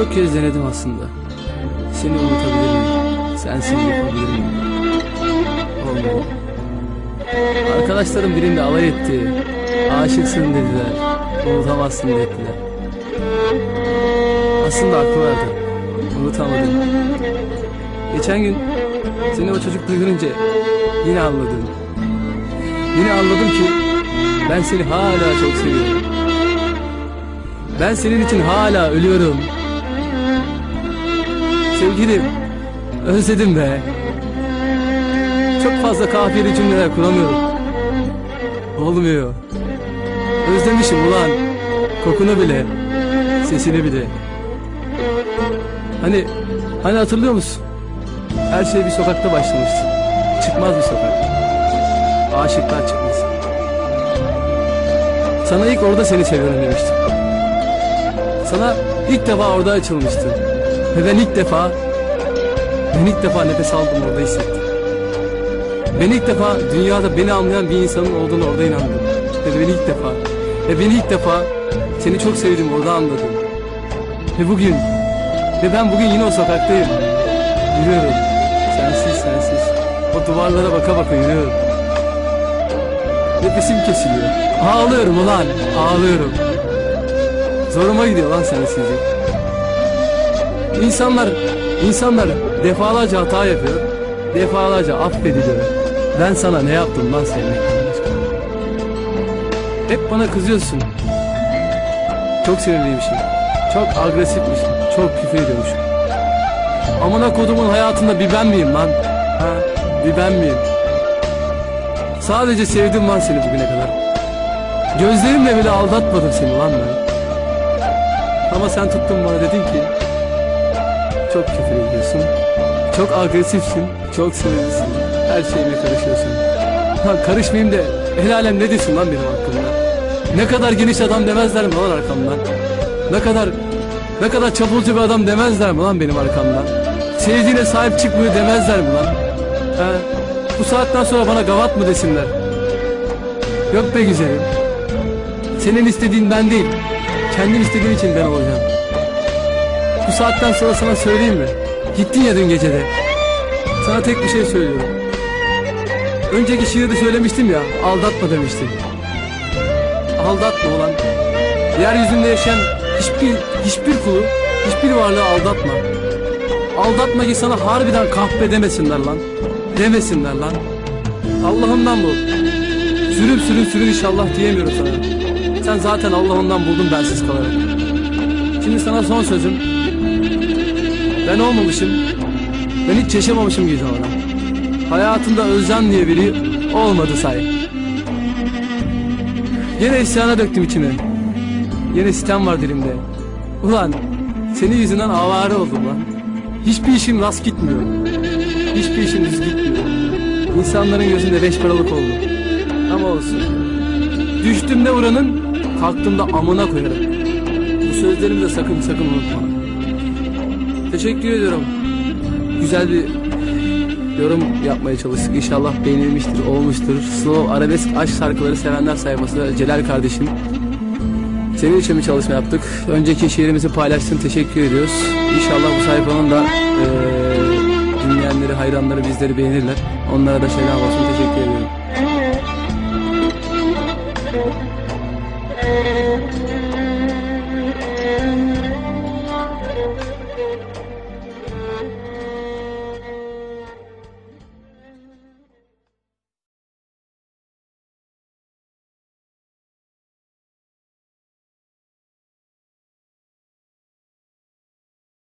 Birçok kez denedim aslında. Seni unutabilir miyim? Sensiz yapabilir miyim? Olmadı. Arkadaşlarım birinde alay etti. Aşıksın dediler. Unutamazsın dediler. Aslında haklı vardı. Unutamadım. Geçen gün seni o çocukla görünce yine anladım. Yine anladım ki ben seni hala çok seviyorum. Ben senin için hala ölüyorum. Sevgilim, özledim be. Çok fazla kafiyeli cümleler kuramıyorum. Olmuyor. Özlemişim ulan. Kokunu bile, sesini bile. Hani, hani hatırlıyor musun? Her şey bir sokakta başlamıştı. Çıkmaz bir sokak. Aşıklar çıkmaz. Sana ilk orada seni seviyorum demiştim. Sana ilk defa orada açılmıştı. Ve ben ilk defa, ben ilk defa nefes aldım orada hissettim. Ben ilk defa dünyada beni anlayan bir insanın olduğunu orada inandım. Ve ben ilk defa, ve ben ilk defa seni çok sevdim orada anladım. Ve bugün, ve ben bugün yine o sokaktayım. Yürüyorum. Sensiz sensiz. O duvarlara baka baka yürüyorum. Nefesim kesiliyor. Ağlıyorum ulan, ağlıyorum. Zoruma gidiyor lan sensizlik. İnsanlar, insanlar defalarca hata yapıyor. Defalarca affediliyor. Ben sana ne yaptım lan başka? Hep bana kızıyorsun. Çok sinirliymişim. Çok agresifmişim. Çok küfür ediyormuşum. Amına kodumun hayatında bir ben miyim lan? Ha? Bir ben miyim? Sadece sevdim lan seni bugüne kadar. Gözlerimle bile aldatmadım seni lan ben. Ama sen tuttun bana dedin ki çok küfür ediyorsun. Çok agresifsin. Çok sinirlisin. Her şeyime karışıyorsun. Ha karışmayayım da el alem ne desin lan benim hakkımda? Ne kadar geniş adam demezler mi lan arkamdan? Ne kadar ne kadar çapulcu bir adam demezler mi lan benim arkamdan? Sevdiğine sahip çıkmıyor demezler mi lan? He? Bu saatten sonra bana gavat mı desinler? Yok be güzelim. Senin istediğin ben değil. Kendin istediğin için ben olacağım. Bu saatten sonra sana söyleyeyim mi? Gittin ya dün gecede. Sana tek bir şey söylüyorum. Önceki şiirde söylemiştim ya, aldatma demiştim. Aldatma olan. Yeryüzünde yaşayan hiçbir hiçbir kulu, hiçbir varlığı aldatma. Aldatma ki sana harbiden kahpe demesinler lan. Demesinler lan. Allah'ımdan bu. Sürün sürün sürün inşallah diyemiyorum sana. Sen zaten Allah'ından buldun bensiz kalarak. Şimdi sana son sözüm. Ben olmamışım. Ben hiç yaşamamışım gibi davran. Hayatında Özcan diye biri olmadı say. Yine isyana döktüm içimi. Yine sitem var dilimde. Ulan senin yüzünden avare oldum lan. Hiçbir işim rast gitmiyor. Hiçbir işim düz gitmiyor. İnsanların gözünde beş paralık oldum. Ama olsun. Düştüğümde buranın, kalktığımda amına koyarım. Bu sözlerimi de sakın sakın unutma. Teşekkür ediyorum. Güzel bir yorum yapmaya çalıştık. İnşallah beğenilmiştir, olmuştur. Slow arabesk aşk şarkıları sevenler sayfası Celal kardeşim. Senin için bir çalışma yaptık. Önceki şiirimizi paylaştın. Teşekkür ediyoruz. İnşallah bu sayfanın da eee dinleyenleri, hayranları bizleri beğenirler. Onlara da selam olsun. Teşekkür